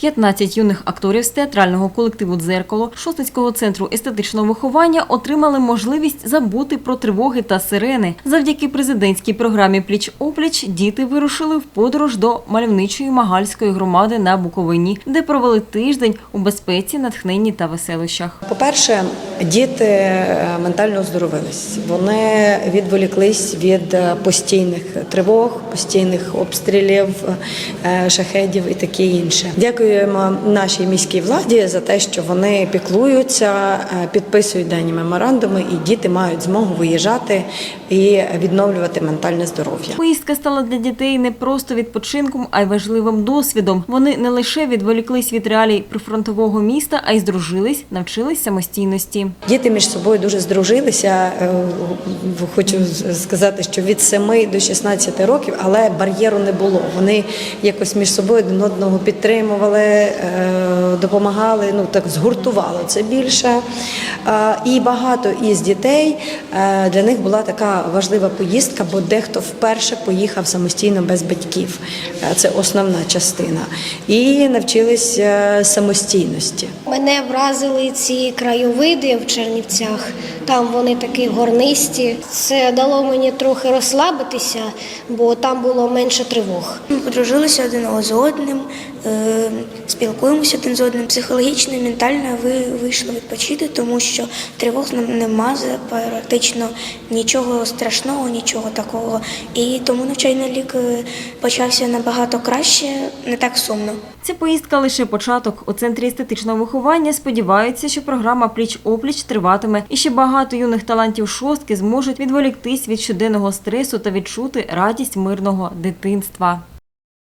15 юних акторів з театрального колективу «Дзеркало» Шостицького центру естетичного виховання отримали можливість забути про тривоги та сирени. Завдяки президентській програмі «Пліч-опліч» діти вирушили в подорож до мальовничої Магальської громади на Буковині, де провели тиждень у безпеці, натхненні та веселищах. По-перше, діти е, ментально оздоровились. Вони відволіклись від е, постійних тривог, постійних обстрілів, е, шахедів і таке інше. Дякуємо нашій міській владі за те, що вони піклуються, підписують дані меморандуми, і діти мають змогу виїжджати і відновлювати ментальне здоров'я. Поїздка стала для дітей не просто відпочинком, а й важливим досвідом. Вони не лише відволіклись від реалій прифронтового міста, а й здружились, навчились самостійності. Діти між собою дуже здружилися. Е, Хочу сказати, що від 7 до 16 років, але бар'єру не було. Вони якось між собою один одного підтримували, е, допомагали. Ну так згуртувало це більше. І багато із дітей е, для них була така важлива поїздка, бо дехто вперше поїхав самостійно без батьків. Це основна частина. І навчились самостійності. Мене вразили ці краєвиди в Чернівцях. Там вони такі горнисті. Це дало мені трохи розслабитися, бо там було менше тривог. Ми подружилися один з одним, е, спілкуємося один з одним. Психологічно ментально ви вийшли відпочити, тому що тривог нам нема практично нічого страшного, нічого такого. І тому навчальний рік е, почався набагато краще, не так сумно. Ця поїздка лише початок. У центрі естетичного виховання сподіваються, що програма Пліч-опліч триватиме, і ще багато юних талантів шостки зможуть відволіктись від щоденного стресу та відчути радість мирного дитинства.